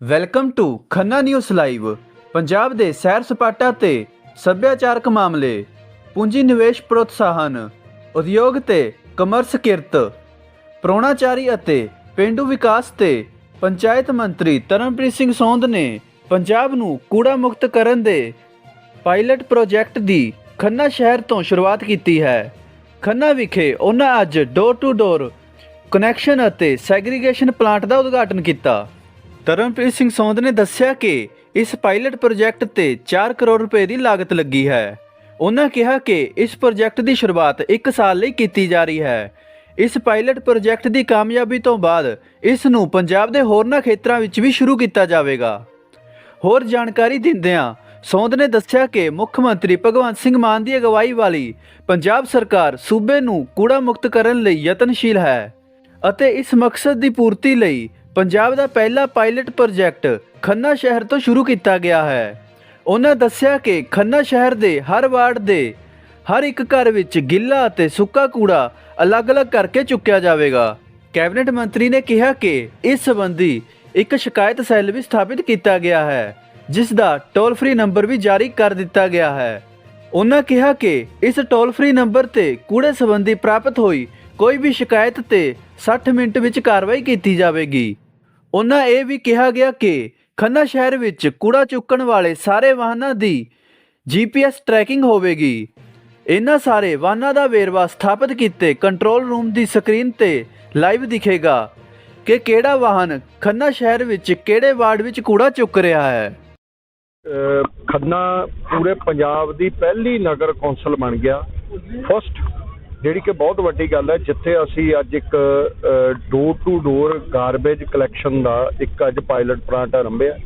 Welcome to Khanna news live, Punjab ਦੇ ਸੈਰ ਸਪਾਟਾ ਤੇ ਸੱਭਿਆਚਾਰਕ ਮਾਮਲੇ, ਪੂੰਜੀ ਨਿਵੇਸ਼ ਪ੍ਰੋਤਸਾਹਨ, ਉਦਯੋਗ ਤੇ ਕਮਰਸ ਕਿਰਤ, ਪ੍ਰੋਣਾਚਾਰੀ ਅਤੇ ਪਿੰਡੂ ਵਿਕਾਸ ਤੇ ਪੰਚਾਇਤ ਮੰਤਰੀ ਤਰਨਪ੍ਰੀਤ ਸਿੰਘ ਸੌਂਦ ਨੇ ਪੰਜਾਬ ਨੂੰ ਕੂੜਾ ਮੁਕਤ ਕਰਨ ਦੇ ਪਾਇਲਟ ਪ੍ਰੋਜੈਕਟ ਦੀ ਖੰਨਾ ਸ਼ਹਿਰ ਤੋਂ ਸ਼ੁਰੂਆਤ ਕੀਤੀ ਹੈ। ਖੰਨਾ ਵਿਖੇ ਉਹਨਾਂ ਅੱਜ ਡੋਰ ਟੂ ਡੋਰ ਕਨੈਕਸ਼ਨ ਅਤੇ ਸੈਗਰੀਗੇਸ਼ਨ ਪਲਾਂਟ ਦਾ ਉਦਘਾਟਨ ਕੀਤਾ। ਤਰਨਪ੍ਰੀਤ ਸਿੰਘ ਸੌਂਦ ਨੇ ਦੱਸਿਆ ਕਿ ਇਸ ਪਾਇਲਟ ਪ੍ਰੋਜੈਕਟ ਤੇ 4 ਕਰੋੜ ਰੁਪਏ ਦੀ ਲਾਗਤ ਲੱਗੀ ਹੈ। ਉਹਨਾਂ ਕਿਹਾ ਕਿ ਇਸ ਪ੍ਰੋਜੈਕਟ ਦੀ ਸ਼ੁਰੂਆਤ 1 ਸਾਲ ਲਈ ਕੀਤੀ ਜਾ ਰਹੀ ਹੈ। ਇਸ ਪਾਇਲਟ ਪ੍ਰੋਜੈਕਟ ਦੀ ਕਾਮਯਾਬੀ ਤੋਂ ਬਾਅਦ ਇਸ ਨੂੰ ਪੰਜਾਬ ਦੇ ਹੋਰਨਾਂ ਖੇਤਰਾਂ ਵਿੱਚ ਵੀ ਸ਼ੁਰੂ ਕੀਤਾ ਜਾਵੇਗਾ। ਹੋਰ ਜਾਣਕਾਰੀ ਦਿੰਦਿਆਂ ਸੌਂਦ ਨੇ ਦੱਸਿਆ ਕਿ ਮੁੱਖ ਮੰਤਰੀ ਭਗਵੰਤ ਸਿੰਘ ਮਾਨ ਦੀ ਅਗਵਾਈ ਵਾਲੀ ਪੰਜਾਬ ਸਰਕਾਰ ਸੂਬੇ ਨੂੰ ਕੂੜਾ ਮੁਕਤ ਕਰਨ ਲਈ ਯਤਨਸ਼ੀਲ ਹੈ ਅਤੇ ਇਸ ਮਕਸਦ ਦੀ ਪੂਰਤੀ ਲਈ ਪੰਜਾਬ ਦਾ ਪਹਿਲਾ ਪਾਇਲਟ ਪ੍ਰੋਜੈਕਟ ਖੰਨਾ ਸ਼ਹਿਰ ਤੋਂ ਸ਼ੁਰੂ ਕੀਤਾ ਗਿਆ ਹੈ। ਉਹਨਾਂ ਦੱਸਿਆ ਕਿ ਖੰਨਾ ਸ਼ਹਿਰ ਦੇ ਹਰ ਵਾਰਡ ਦੇ ਹਰ ਇੱਕ ਘਰ ਵਿੱਚ ਗਿੱਲਾ ਅਤੇ ਸੁੱਕਾ ਕੂੜਾ ਅਲੱਗ-ਅਲੱਗ ਕਰਕੇ ਚੁੱਕਿਆ ਜਾਵੇਗਾ। ਕੈਬਨਿਟ ਮੰਤਰੀ ਨੇ ਕਿਹਾ ਕਿ ਇਸ ਸੰਬੰਧੀ ਇੱਕ ਸ਼ਿਕਾਇਤ ਸੈੱਲ ਵੀ ਸਥਾਪਿਤ ਕੀਤਾ ਗਿਆ ਹੈ, ਜਿਸ ਦਾ ਟੋਲ ਫ੍ਰੀ ਨੰਬਰ ਵੀ ਜਾਰੀ ਕਰ ਦਿੱਤਾ ਗਿਆ ਹੈ। ਉਹਨਾਂ ਕਿਹਾ ਕਿ ਇਸ ਟੋਲ ਫ੍ਰੀ ਨੰਬਰ ਤੇ ਕੂੜੇ ਸੰਬੰਧੀ ਪ੍ਰਾਪਤ ਹੋਈ ਕੋਈ ਵੀ ਸ਼ਿਕਾਇਤ ਤੇ 60 ਮਿੰਟ ਵਿੱਚ ਕਾਰਵਾਈ ਕੀਤੀ ਜਾਵੇਗੀ। ਉਹਨਾਂ ਇਹ ਵੀ ਕਿਹਾ ਗਿਆ ਕਿ ਖੰਨਾ ਸ਼ਹਿਰ ਵਿੱਚ ਕੂੜਾ ਚੁੱਕਣ ਵਾਲੇ ਸਾਰੇ ਵਾਹਨਾਂ ਦੀ ਜੀਪੀਐਸ ਟਰੈਕਿੰਗ ਹੋਵੇਗੀ। ਇਹਨਾਂ ਸਾਰੇ ਵਾਹਨਾਂ ਦਾ ਵੇਰਵਾ ਸਥਾਪਿਤ ਕੀਤੇ ਕੰਟਰੋਲ ਰੂਮ ਦੀ ਸਕਰੀਨ ਤੇ ਲਾਈਵ ਦਿਖੇਗਾ ਕਿ ਕਿਹੜਾ ਵਾਹਨ ਖੰਨਾ ਸ਼ਹਿਰ ਵਿੱਚ ਕਿਹੜੇ ਵਾਰਡ ਵਿੱਚ ਕੂੜਾ ਚੁੱਕ ਰਿਹਾ ਹੈ। ਖੰਨਾ ਪੂਰੇ ਪੰਜਾਬ ਦੀ ਪਹਿਲੀ ਨਗਰ ਕੌਂਸਲ ਬਣ ਗਿਆ। ਫਸਟ ਜਿਹੜੀ ਕਿ ਬਹੁਤ ਵੱਡੀ ਗੱਲ ਹੈ, ਜਿੱਥੇ ਅਸੀਂ ਅੱਜ ਇੱਕ door to door garbage collection ਦਾ ਇੱਕ ਅੱਜ ਪਾਇਲਟ ਪਲਾਂਟ ਆਰੰਭਿਆ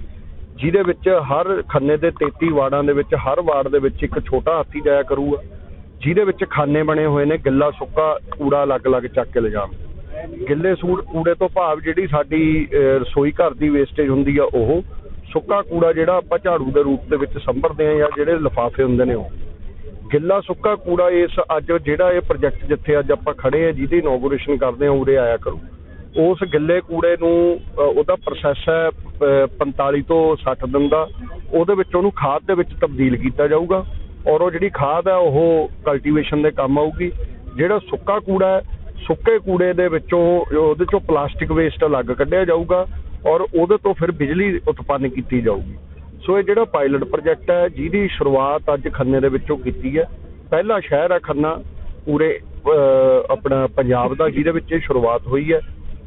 ਜਿਹਦੇ ਵਿੱਚ ਹਰ ਖੰਨੇ ਦੇ 33 ਵਾਰਡਾਂ ਦੇ ਵਿੱਚ, ਹਰ ਵਾਰਡ ਦੇ ਵਿੱਚ ਇੱਕ ਛੋਟਾ ਹਾਥੀ ਜਾਇਆ ਕਰੂਗਾ। ਜਿਹਦੇ ਵਿੱਚ ਖਾਨੇ ਬਣੇ ਹੋਏ ਨੇ, ਗਿੱਲਾ ਸੁੱਕਾ ਕੂੜਾ ਅਲੱਗ-ਅਲੱਗ ਚੱਕ ਕੇ ਲਿਜਾਣ। ਗਿੱਲੇ ਸੂੜ ਕੂੜੇ ਤੋਂ ਭਾਵ ਜਿਹੜੀ ਸਾਡੀ ਰਸੋਈ ਘਰ ਦੀ ਵੇਸਟੇਜ ਹੁੰਦੀ ਆ ਉਹ, ਸੁੱਕਾ ਕੂੜਾ ਜਿਹੜਾ ਆਪਾਂ ਝਾੜੂ ਦੇ ਰੂਪ ਦੇ ਵਿੱਚ ਸੰਭਰਦੇ ਆ ਜਾਂ ਜਿਹੜੇ ਲਿਫਾਫੇ ਹੁੰਦੇ ਨੇ ਉਹ। ਗਿੱਲਾ ਸੁੱਕਾ ਕੂੜਾ ਇਸ ਅੱਜ ਜਿਹੜਾ ਇਹ ਪ੍ਰੋਜੈਕਟ ਜਿੱਥੇ ਅੱਜ ਆਪਾਂ ਖੜੇ ਆ ਜਿਹਦੀ ਇਨੋਗ੍ਰੇਸ਼ਨ ਕਰਦੇ ਆ ਉਰੇ ਆਇਆ ਕਰੋ। ਉਸ ਗਿੱਲੇ ਕੂੜੇ ਨੂੰ ਉਹਦਾ ਪ੍ਰੋਸੈਸ ਹੈ ਅ, 45 ਤੋਂ 60 ਦਿਨ ਦਾ। ਉਹਦੇ ਵਿੱਚ ਉਹਨੂੰ ਖਾਦ ਦੇ ਵਿੱਚ ਤਬਦੀਲ ਕੀਤਾ ਜਾਊਗਾ ਔਰ ਉਹ ਜਿਹੜੀ ਖਾਦ ਹੈ ਉਹ ਕਲਟੀਵੇਸ਼ਨ ਦੇ ਕੰਮ ਆਊਗੀ। ਜਿਹੜਾ ਸੁੱਕਾ ਕੂੜਾ ਹੈ ਸੁੱਕੇ ਕੂੜੇ ਦੇ ਵਿੱਚੋਂ ਉਹਦੇ ਚੋਂ ਪਲਾਸਟਿਕ ਵੇਸਟ ਅਲੱਗ ਕੱਢਿਆ ਜਾਊਗਾ ਔਰ ਉਹਦੇ ਤੋਂ ਫਿਰ ਬਿਜਲੀ ਉਤਪੰਨ ਕੀਤੀ ਜਾਊਗੀ। ਸੋ ਇਹ ਜਿਹੜਾ ਪਾਇਲਟ ਪ੍ਰੋਜੈਕਟ ਹੈ, ਜਿਹਦੀ ਸ਼ੁਰੂਆਤ ਅੱਜ ਖੰਨੇ ਦੇ ਵਿੱਚੋਂ ਕੀਤੀ ਹੈ। ਪਹਿਲਾ ਸ਼ਹਿਰ ਹੈ ਖੰਨਾ, ਪੂਰੇ ਆਪਣਾ ਪੰਜਾਬ ਦਾ, ਜਿਹਦੇ ਵਿੱਚ ਇਹ ਸ਼ੁਰੂਆਤ ਹੋਈ ਹੈ।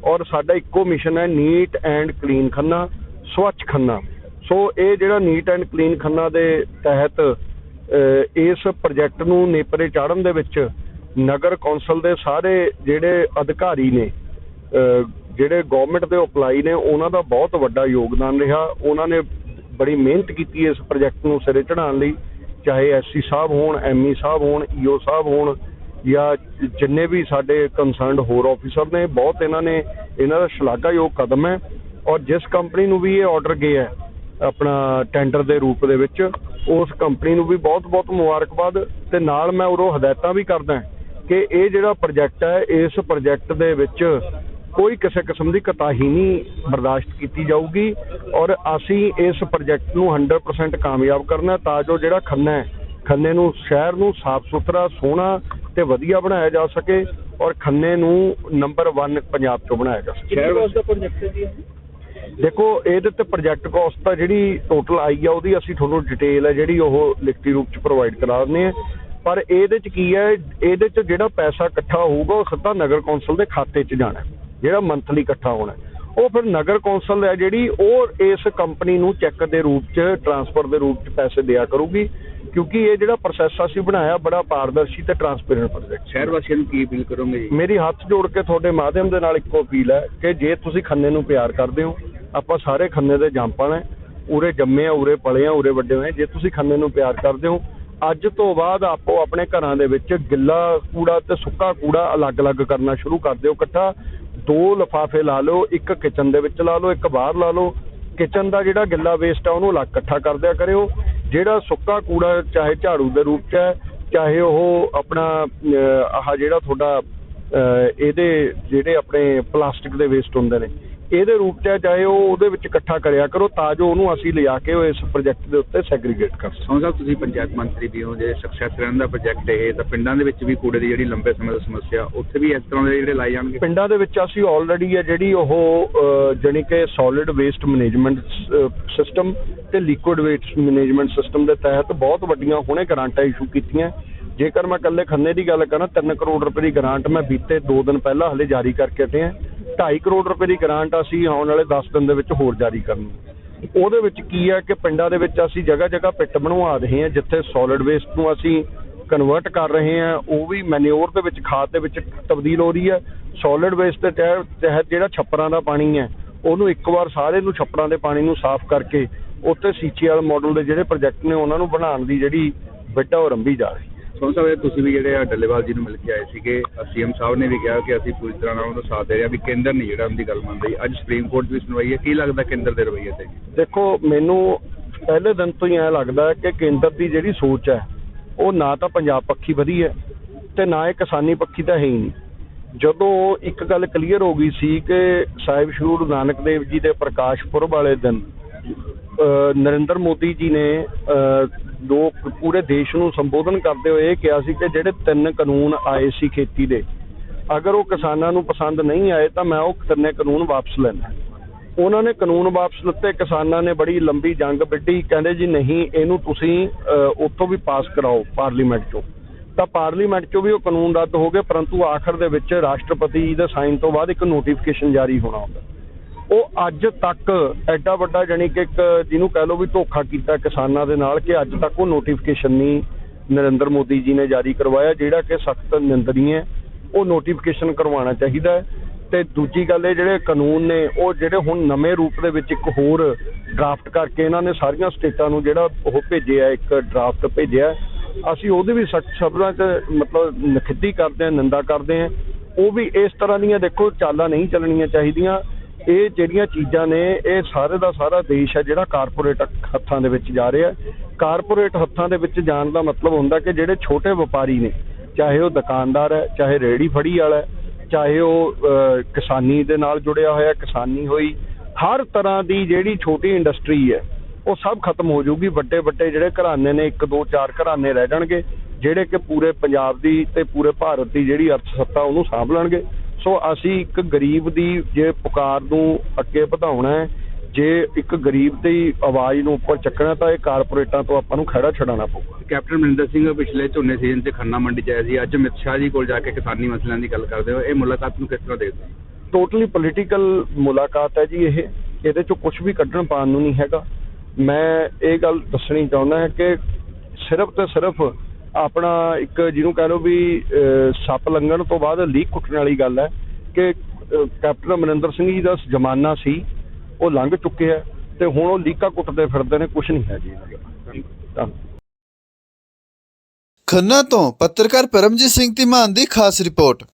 ਔਰ ਸਾਡਾ ਇੱਕੋ ਮਿਸ਼ਨ ਹੈ neat and clean Khanna, Swachh Khanna. So ਇਹ ਜਿਹੜਾ ਨੀਟ ਐਂਡ ਕਲੀਨ ਖੰਨਾ ਦੇ ਤਹਿਤ ਇਸ ਪ੍ਰੋਜੈਕਟ ਨੂੰ ਨੇਪਰੇ ਚਾੜਨ ਦੇ ਵਿੱਚ ਨਗਰ ਕੌਂਸਲ ਦੇ ਸਾਰੇ ਜਿਹੜੇ ਅਧਿਕਾਰੀ ਨੇ ਜਿਹੜੇ ਗਵਰਨਮੈਂਟ ਦੇ ਅਪਲਾਈ ਨੇ, ਉਹਨਾਂ ਦਾ ਬਹੁਤ ਵੱਡਾ ਯੋਗਦਾਨ ਰਿਹਾ। ਉਹਨਾਂ ਨੇ ਬੜੀ ਮਿਹਨਤ ਕੀਤੀ ਇਸ ਪ੍ਰੋਜੈਕਟ ਨੂੰ ਸਿਰੇ ਚੜਾਉਣ ਲਈ, ਚਾਹੇ ਐਸਸੀ ਸਾਹਿਬ ਹੋਣ ਐਮਈ ਸਾਹਿਬ ਹੋਣ ਈਓ ਸਾਹਿਬ ਹੋਣ, ਜਾਂ ਜਿੰਨੇ ਵੀ ਸਾਡੇ ਕੰਸਰਨਡ ਹੋਰ ਆਫੀਸਰ ਨੇ, ਬਹੁਤ ਇਹਨਾਂ ਨੇ, ਇਹਨਾਂ ਦਾ ਸ਼ਲਾਘਾਯੋਗ ਕਦਮ ਹੈ ਔਰ ਜਿਸ ਕੰਪਨੀ ਨੂੰ ਵੀ ਇਹ ਆਰਡਰ ਗਿਆ ਹੈ, ਆਪਣਾ ਟੈਂਡਰ ਦੇ ਰੂਪ ਦੇ ਵਿੱਚ, ਉਸ ਕੰਪਨੀ ਨੂੰ ਵੀ ਬਹੁਤ-ਬਹੁਤ ਮੁਬਾਰਕਬਾਦ ਤੇ ਨਾਲ ਮੈਂ ਉਰੋਂ ਹਦਾਇਤਾਂ ਵੀ ਕਰਦਾ ਕਿ ਇਹ ਜਿਹੜਾ ਪ੍ਰੋਜੈਕਟ ਹੈ, ਇਸ ਪ੍ਰੋਜੈਕਟ ਦੇ ਵਿੱਚ ਕੋਈ ਕਿਸੇ ਕਿਸਮ ਦੀ ਕਤਾਹੀ ਨਹੀਂ ਬਰਦਾਸ਼ਤ ਕੀਤੀ ਜਾਊਗੀ ਔਰ ਅਸੀਂ ਇਸ ਪ੍ਰੋਜੈਕਟ ਨੂੰ 100% ਕਾਮਯਾਬ ਕਰਨਾ ਤਾਂ ਜੋ ਜਿਹੜਾ ਖੰਨਾ ਹੈ ਖੰਨੇ ਨੂੰ ਸ਼ਹਿਰ ਨੂੰ ਸਾਫ਼ ਸੁਥਰਾ ਸੋਹਣਾ ਤੇ ਵਧੀਆ ਬਣਾਇਆ ਜਾ ਸਕੇ ਔਰ ਖੰਨੇ ਨੂੰ ਨੰਬਰ 1 ਪੰਜਾਬ ਚੋਂ ਬਣਾਇਆ ਜਾ ਸਕੇ। ਸ਼ਹਿਰ ਵਾਸਤੇ ਪ੍ਰੋਜੈਕਟ ਜੀ ਦੇਖੋ ਇਹਦੇ ਤੇ ਪ੍ਰੋਜੈਕਟ ਕਾਸਟ ਤਾਂ ਜਿਹੜੀ ਟੋਟਲ ਆਈ ਆ ਉਹਦੀ ਅਸੀਂ ਤੁਹਾਨੂੰ ਡਿਟੇਲ ਹੈ ਜਿਹੜੀ ਉਹ ਲਿਖਤੀ ਰੂਪ ਚ ਪ੍ਰੋਵਾਈਡ ਕਰਾ ਦਿੰਦੇ ਆ ਪਰ ਇਹਦੇ ਚ ਕੀ ਹੈ ਇਹਦੇ ਚ ਜਿਹੜਾ ਪੈਸਾ ਇਕੱਠਾ ਹੋਊਗਾ ਉਹ ਸਿੱਧਾ ਨਗਰ ਕੌਂਸਲ ਦੇ ਖਾਤੇ ਚ ਜਾਣਾ ਹੈ, ਜਿਹੜਾ ਮੰਥਲੀ ਇਕੱਠਾ ਹੋਣਾ। ਉਹ ਫਿਰ ਨਗਰ ਕੌਂਸਲ ਹੈ ਜਿਹੜੀ ਉਹ ਇਸ ਕੰਪਨੀ ਨੂੰ ਚੈੱਕ ਦੇ ਰੂਪ ਚ ਟਰਾਂਸਫਰ ਦੇ ਰੂਪ ਚ ਪੈਸੇ ਦਿਆ ਕਰੂਗੀ ਕਿਉਂਕਿ ਇਹ ਜਿਹੜਾ ਪ੍ਰੋਸੈਸ ਅਸੀਂ ਬਣਾਇਆ ਬੜਾ ਪਾਰਦਰਸ਼ੀ ਤੇ ਟਰਾਂਸਪੇਰੈਂਟ ਪ੍ਰੋਜੈਕਟ ਸ਼ਹਿਰ ਵਾਸੀਆਂ ਨੂੰ ਕੀ ਅਪੀਲ ਕਰੋਗੇ ਜੀ ਮੇਰੀ ਹੱਥ ਜੋੜ ਕੇ ਤੁਹਾਡੇ ਮਾਧਿਅਮ ਦੇ ਨਾਲ ਇੱਕੋ ਅਪੀਲ ਹੈ ਕਿ ਜੇ ਤੁਸੀਂ ਖੰਨੇ ਨੂੰ ਪਿਆਰ ਕਰਦੇ ਹੋ ਆਪਾਂ ਸਾਰੇ ਖੰਨੇ ਦੇ ਜੰਪਾਂ ਨੇ ਉਰੇ ਜੰਮੇ ਆ ਉਰੇ ਪਲੇ ਆ ਉਰੇ ਵੱਡੇ ਹੋਏ। ਜੇ ਤੁਸੀਂ ਖੰਨੇ ਨੂੰ ਪਿਆਰ ਕਰਦੇ ਹੋ ਅੱਜ ਤੋਂ ਬਾਅਦ ਆਪੋ ਆਪਣੇ ਘਰਾਂ ਦੇ ਵਿੱਚ ਗਿੱਲਾ ਕੂੜਾ ਤੇ ਸੁੱਕਾ ਕੂੜਾ ਅਲੱਗ-ਅਲੱਗ ਕਰਨਾ ਸ਼ੁਰੂ ਕਰ ਦਿਓ ਇਕੱਠਾ ਦੋ ਲਿਫਾਫੇ ਲਾ ਲਓ ਇੱਕ ਕਿਚਨ ਦੇ ਵਿੱਚ ਲਾ ਲਓ ਇੱਕ ਬਾਹਰ ਲਾ ਲਓ। ਕਿਚਨ ਦਾ ਜਿਹੜਾ ਗਿੱਲਾ ਵੇਸਟ ਆ ਉਹਨੂੰ ਅਲੱਗ ਇਕੱਠਾ ਕਰ ਦਿਆ ਕਰਿਓ। ਜਿਹੜਾ ਸੁੱਕਾ ਕੂੜਾ ਚਾਹੇ ਝਾੜੂ ਦੇ ਰੂਪ ਚ ਹੈ ਚਾਹੇ ਉਹ ਆਪਣਾ ਅਹ, ਆਹ ਜਿਹੜਾ ਤੁਹਾਡਾ ਅਹ, ਇਹਦੇ ਜਿਹੜੇ ਆਪਣੇ ਪਲਾਸਟਿਕ ਦੇ ਵੇਸਟ ਹੁੰਦੇ ਨੇ। ਇਹਦੇ ਰੂਪ 'ਚ ਚਾਹੇ ਉਹ ਉਹਦੇ ਵਿੱਚ ਇਕੱਠਾ ਕਰਿਆ ਕਰੋ ਤਾਂ ਜੋ ਉਹਨੂੰ ਅਸੀਂ ਲਿਜਾ ਕੇ ਇਸ ਪ੍ਰੋਜੈਕਟ ਦੇ ਉੱਤੇ ਸੈਗਰੀਗੇਟ ਕਰ ਸਕੀਏ। ਸੋਨ ਸਾਹਿਬ ਤੁਸੀਂ ਪੰਚਾਇਤ ਮੰਤਰੀ ਵੀ ਹੋ ਜੇ ਸਕਸੈਸ ਰਹਿਣ ਦਾ ਪ੍ਰੋਜੈਕਟ ਇਹ ਤਾਂ ਪਿੰਡਾਂ ਦੇ ਵਿੱਚ ਵੀ ਕੂੜੇ ਦੀ ਜਿਹੜੀ ਲੰਬੇ ਸਮੇਂ ਤੋਂ ਸਮੱਸਿਆ ਉੱਥੇ ਵੀ ਇਸ ਤਰ੍ਹਾਂ ਦੇ ਜਿਹੜੇ ਲਾਏ ਜਾਣਗੇ? ਪਿੰਡਾਂ ਦੇ ਵਿੱਚ ਅਸੀਂ ਆਲਰੇਡੀ ਹੈ ਜਿਹੜੀ ਉਹ ਜਾਣੀ ਕਿ ਸੋਲਿਡ ਵੇਸਟ ਮੈਨੇਜਮੈਂਟ ਸਿਸਟਮ ਤੇ ਲਿਕੁਇਡ ਵੇਸਟ ਮੈਨੇਜਮੈਂਟ ਸਿਸਟਮ ਦੇ ਤਹਿਤ ਬਹੁਤ ਵੱਡੀਆਂ ਹੁਣੇ ਗ੍ਰਾਂਟਾਂ ਇਸ਼ੂ ਕੀਤੀਆਂ। ਜੇਕਰ ਮੈਂ ਇਕੱਲੇ ਖੰਨੇ ਦੀ ਗੱਲ ਕਰਾਂ 3 ਕਰੋੜ ਰੁਪਏ ਦੀ ਗ੍ਰਾਂਟ ਮੈਂ ਬੀਤੇ 2 ਦਿਨ ਪਹਿਲਾਂ ਹਲੇ ਜਾਰੀ ਕਰਕੇ ਹਟੇ ਹਾਂ। 2.5 ਕਰੋੜ ਰੁਪਏ ਦੀ ਗ੍ਰਾਂਟ ਅਸੀਂ ਆਉਣ ਵਾਲੇ 10 ਦਿਨ ਦੇ ਵਿੱਚ ਹੋਰ ਜਾਰੀ ਕਰਨੀ ਉਹਦੇ ਵਿੱਚ ਕੀ ਹੈ ਕਿ ਪਿੰਡਾਂ ਦੇ ਵਿੱਚ ਅਸੀਂ ਜਗ੍ਹਾ ਜਗ੍ਹਾ ਪਿੱਟ ਬਣਵਾ ਰਹੇ ਹਾਂ, ਜਿੱਥੇ ਸੋਲਿਡ ਵੇਸਟ ਨੂੰ ਅਸੀਂ ਕਨਵਰਟ ਕਰ ਰਹੇ ਹਾਂ। ਉਹ ਵੀ ਮੈਨਿਓਰ ਦੇ ਵਿੱਚ, ਖਾਦ ਦੇ ਵਿੱਚ ਤਬਦੀਲ ਹੋ ਰਹੀ ਹੈ। ਸੋਲਿਡ ਵੇਸਟ ਦੇ ਤਹਿ- ਤਹਿਤ ਜਿਹੜਾ ਛੱਪਰਾਂ ਦਾ ਪਾਣੀ ਹੈ, ਉਹਨੂੰ ਇੱਕ ਵਾਰ ਸਾਰੇ ਨੂੰ ਛੱਪੜਾਂ ਦੇ ਪਾਣੀ ਨੂੰ ਸਾਫ਼ ਕਰਕੇ ਉੱਥੇ ਸੀਚੀਐਲ ਮਾਡਲ ਦੇ ਜਿਹੜੇ ਪ੍ਰੋਜੈਕਟ ਨੇ, ਉਹਨਾਂ ਨੂੰ ਬਣਾਉਣ ਦੀ ਜਿਹੜੀ ਬਿੱਟਾ ਉਹ ਰੰਭੀ ਜਾ ਰਹੀ ਸੋਨ ਸਾਹਿਬ ਤੁਸੀਂ ਵੀ ਜਿਹੜੇ ਆ ਡੱਲੇਵਾਲ ਜੀ ਨੂੰ ਮਿਲ ਕੇ ਆਏ ਸੀਗੇ ਸੀਐਮ ਸਾਹਿਬ ਨੇ ਵੀ ਕਿਹਾ ਕਿ ਅਸੀਂ ਪੂਰੀ ਤਰ੍ਹਾਂ ਨਾਲ ਉਹਦਾ ਸਾਥ ਦੇ ਰਹੇ ਹਾਂ ਵੀ ਕੇਂਦਰ ਨਹੀਂ, ਜਿਹੜਾ ਉਹਦੀ ਗੱਲ ਮੰਨ ਰਹੀ ਅੱਜ ਸੁਪਰੀਮ ਕੋਰਟ ਵੀ ਸੁਣਵਾਈ ਹੈ, ਕੀ ਲੱਗਦਾ ਕੇਂਦਰ ਦੇ ਰਵੱਈਏ ਤੇ? ਦੇਖੋ, ਮੈਨੂੰ ਪਹਿਲੇ ਦਿਨ ਤੋਂ ਹੀ ਐਂ ਲੱਗਦਾ ਕਿ ਕੇਂਦਰ ਦੀ ਜਿਹੜੀ ਸੋਚ ਹੈ, ਉਹ ਨਾ ਤਾਂ ਪੰਜਾਬ ਪੱਖੀ ਵਧੀ ਹੈ ਤੇ ਨਾ ਇਹ ਕਿਸਾਨੀ ਪੱਖੀ ਤਾਂ ਹੈ ਹੀ ਨਹੀਂ। ਜਦੋਂ ਇੱਕ ਗੱਲ ਕਲੀਅਰ ਹੋ ਗਈ ਸੀ ਕਿ ਸਾਹਿਬ ਸ਼੍ਰੀ ਗੁਰੂ ਨਾਨਕ ਦੇਵ ਜੀ ਦੇ ਪ੍ਰਕਾਸ਼ ਪੁਰਬ ਵਾਲੇ ਦਿਨ ਅਹ ਨਰਿੰਦਰ ਮੋਦੀ ਜੀ ਨੇ ਅਹ, ਪੂਰੇ ਦੇਸ਼ ਨੂੰ ਸੰਬੋਧਨ ਕਰਦੇ ਹੋਏ ਇਹ ਕਿਹਾ ਸੀ ਕਿ ਜਿਹੜੇ ਤਿੰਨ ਕਾਨੂੰਨ ਆਏ ਸੀ ਖੇਤੀ ਦੇ ਅਗਰ ਉਹ ਕਿਸਾਨਾਂ ਨੂੰ ਪਸੰਦ ਨਹੀਂ ਆਏ ਤਾਂ ਮੈਂ ਉਹ ਤਿੰਨੇ ਕਾਨੂੰਨ ਵਾਪਸ ਲੈਣਾ ਉਹਨਾਂ ਨੇ ਕਾਨੂੰਨ ਵਾਪਸ ਲਿੱਤੇ ਕਿਸਾਨਾਂ ਨੇ ਬੜੀ ਲੰਬੀ ਜੰਗ ਵਿੱਢੀ ਕਹਿੰਦੇ ਜੀ ਨਹੀਂ ਇਹਨੂੰ ਤੁਸੀਂ ਅਹ, ਉੱਥੋਂ ਵੀ ਪਾਸ ਕਰਾਓ ਪਾਰਲੀਮੈਂਟ ਚੋਂ। ਤਾਂ ਪਾਰਲੀਮੈਂਟ ਚੋਂ ਵੀ ਉਹ ਕਾਨੂੰਨ ਰੱਦ ਹੋ ਗਏ ਪਰੰਤੂ ਆਖਰ ਦੇ ਵਿੱਚ ਰਾਸ਼ਟਰਪਤੀ ਦੇ ਸਾਈਨ ਤੋਂ ਬਾਅਦ ਇੱਕ ਨੋਟੀਫਿਕੇਸ਼ਨ ਜਾਰੀ ਹੋਣਾ ਹੁੰਦਾ। ਉਹ ਅੱਜ ਤੱਕ ਐਡਾ ਵੱਡਾ ਜਾਣੀ ਕਿ ਇੱਕ ਜਿਹਨੂੰ ਕਹਿ ਲਓ ਵੀ ਧੋਖਾ ਕੀਤਾ ਕਿਸਾਨਾਂ ਦੇ ਨਾਲ ਕਿ ਅੱਜ ਤੱਕ ਉਹ ਨੋਟੀਫਿਕੇਸ਼ਨ ਨਹੀਂ ਨਰਿੰਦਰ ਮੋਦੀ ਜੀ ਨੇ ਜਾਰੀ ਕਰਵਾਇਆ, ਜਿਹੜਾ ਕਿ ਸਖਤ ਨਿੰਦਨੀ ਹੈ ਉਹ ਨੋਟੀਫਿਕੇਸ਼ਨ ਕਰਵਾਉਣਾ ਚਾਹੀਦਾ ਹੈ। ਤੇ ਦੂਜੀ ਗੱਲ ਇਹ ਜਿਹੜੇ ਕਾਨੂੰਨ ਨੇ, ਉਹ ਜਿਹੜੇ ਹੁਣ ਨਵੇਂ ਰੂਪ ਦੇ ਵਿੱਚ ਇੱਕ ਹੋਰ ਡਰਾਫਟ ਕਰਕੇ ਇਹਨਾਂ ਨੇ ਸਾਰੀਆਂ ਸਟੇਟਾਂ ਨੂੰ ਜਿਹੜਾ ਉਹ ਭੇਜਿਆ, ਇੱਕ ਡਰਾਫਟ ਭੇਜਿਆ ਅਸੀਂ ਉਹਦੇ ਵੀ ਸਖਤ ਸ਼ਬਦਾਂ 'ਚ ਮਤਲਬ ਨਖਿੱਤੀ ਕਰਦੇ ਹਾਂ, ਨਿੰਦਾ ਕਰਦੇ ਹਾਂ। ਉਹ ਵੀ ਇਸ ਤਰ੍ਹਾਂ ਦੀਆਂ ਦੇਖੋ, ਚਾਲਾਂ ਨਹੀਂ ਚੱਲਣੀਆਂ ਚਾਹੀਦੀਆਂ। ਇਹ ਜਿਹੜੀਆਂ ਚੀਜ਼ਾਂ ਨੇ, ਇਹ ਸਾਰੇ ਦਾ ਸਾਰਾ ਦੇਸ਼ ਹੈ ਜਿਹੜਾ ਕਾਰਪੋਰੇਟ ਹੱਥਾਂ ਦੇ ਵਿੱਚ ਜਾ ਰਿਹਾ ਕਾਰਪੋਰੇਟ ਹੱਥਾਂ ਦੇ ਵਿੱਚ ਜਾਣ ਦਾ ਮਤਲਬ ਹੁੰਦਾ ਕਿ ਜਿਹੜੇ ਛੋਟੇ ਵਪਾਰੀ ਨੇ, ਚਾਹੇ ਉਹ ਦੁਕਾਨਦਾਰ ਹੈ, ਚਾਹੇ ਰੇਹੜੀ ਫੜੀ ਵਾਲਾ ਹੈ, ਚਾਹੇ ਉਹ ਕਿਸਾਨੀ ਦੇ ਨਾਲ ਜੁੜਿਆ ਹੋਇਆ, ਕਿਸਾਨੀ ਹੋਈ, ਹਰ ਤਰ੍ਹਾਂ ਦੀ ਜਿਹੜੀ ਛੋਟੀ ਇੰਡਸਟਰੀ ਹੈ, ਉਹ ਸਭ ਖਤਮ ਹੋ ਜਾਊਗੀ। ਵੱਡੇ ਵੱਡੇ ਜਿਹੜੇ ਘਰਾਣੇ ਨੇ, ਇੱਕ, ਦੋ, ਚਾਰ ਘਰਾਣੇ ਰਹਿ ਜਾਣਗੇ, ਜਿਹੜੇ ਕਿ ਪੂਰੇ ਪੰਜਾਬ ਦੀ ਤੇ ਪੂਰੇ ਭਾਰਤ ਦੀ ਜਿਹੜੀ ਅਰਥ ਸੱਤਾ ਉਹਨੂੰ ਸਾਂਭ ਲੈਣਗੇ। ਸੋ ਅਸੀਂ ਇੱਕ ਗਰੀਬ ਦੀ ਜੇ ਪੁਕਾਰ ਨੂੰ ਅੱਗੇ ਵਧਾਉਣਾ ਹੈ ਜੇ ਇੱਕ ਗਰੀਬ ਦੀ ਆਵਾਜ਼ ਨੂੰ ਉੱਪਰ ਚੱਕਣਾ ਤਾਂ ਇਹ ਕਾਰਪੋਰੇਟਾਂ ਤੋਂ ਆਪਾਂ ਨੂੰ ਖੜਾ ਛਡਾਉਣਾ ਪਊਗਾ। ਕੈਪਟਨ ਅਮਰਿੰਦਰ ਸਿੰਘ ਪਿਛਲੇ ਝੋਨੇ ਸੀਜ਼ਨ 'ਚ ਖੰਨਾ ਮੰਡੀ 'ਚ ਆਏ ਸੀ ਅੱਜ ਅਮਿਤ ਸ਼ਾਹ ਜੀ ਕੋਲ ਜਾ ਕੇ ਕਿਸਾਨੀ ਮਸਲਿਆਂ ਦੀ ਗੱਲ ਕਰਦੇ ਹੋ ਇਹ ਮੁਲਾਕਾਤ ਨੂੰ ਕਿਸ ਤਰ੍ਹਾਂ ਦੇਖਦੇ ਹੋ? ਟੋਟਲੀ ਪੋਲੀਟੀਕਲ ਮੁਲਾਕਾਤ ਹੈ ਜੀ ਇਹ ਇਹਦੇ ਚੋਂ ਕੁਝ ਵੀ ਕੱਢਣ ਪਾਉਣ ਨੂੰ ਨਹੀਂ ਹੈਗਾ। ਮੈਂ ਇਹ ਗੱਲ ਦੱਸਣੀ ਚਾਹੁੰਦਾ ਹਾਂ ਕਿ ਸਿਰਫ ਤੇ ਸਿਰਫ ਆਪਣਾ ਇੱਕ ਜਿਹਨੂੰ ਕਹਿ ਲਓ ਵੀ ਸੱਪ ਲੰਘਣ ਤੋਂ ਬਾਅਦ ਲੀਕ ਕੁੱਟਣ ਵਾਲੀ ਗੱਲ ਹੈ ਕਿ ਕੈਪਟਨ ਅਮਰਿੰਦਰ ਸਿੰਘ ਜੀ ਦਾ ਜ਼ਮਾਨਾ ਸੀ, ਉਹ ਲੰਘ ਚੁੱਕਿਆ ਤੇ ਹੁਣ ਉਹ ਲੀਕਾ ਕੁੱਟਦੇ ਫਿਰਦੇ ਨੇ ਕੁਝ ਨਹੀਂ ਹੈ ਜੀ ਇਹਨਾਂ ਧੰਨਵਾਦ। ਖੰਨਾ ਤੋਂ ਪੱਤਰਕਾਰ ਪਰਮਜੀਤ ਸਿੰਘ ਧੀਮਾਨ ਦੀ ਖਾਸ ਰਿਪੋਰਟ।